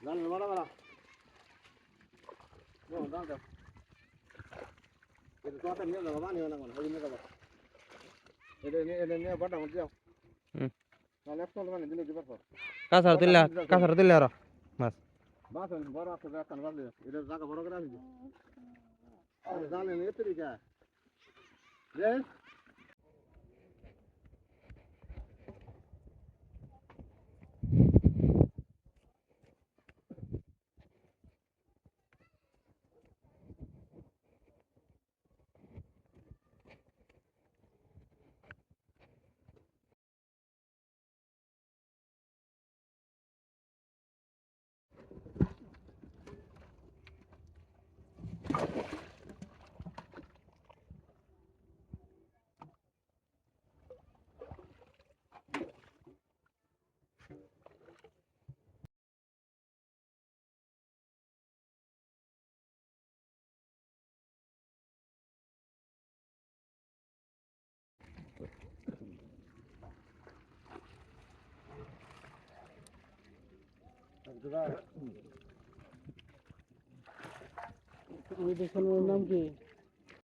বড় বড় দাম দাও এটা তো একটা নিয়ে যাব বানিয়ে না কোনো নিয়ে যাব। এটা নিয়ে এটা নিয়ে বড় আমার যাও। হুম। তাহলে একশো মানে দিলে দিবার পর। কাছাড় তুললে কাছাড় তুললে আর বাস। বড় আছে একটা বাদলে এটা জায়গা বড় করে আসবে জানেন এ তরিকা। রে ওই দেখুন ওর নাম কি?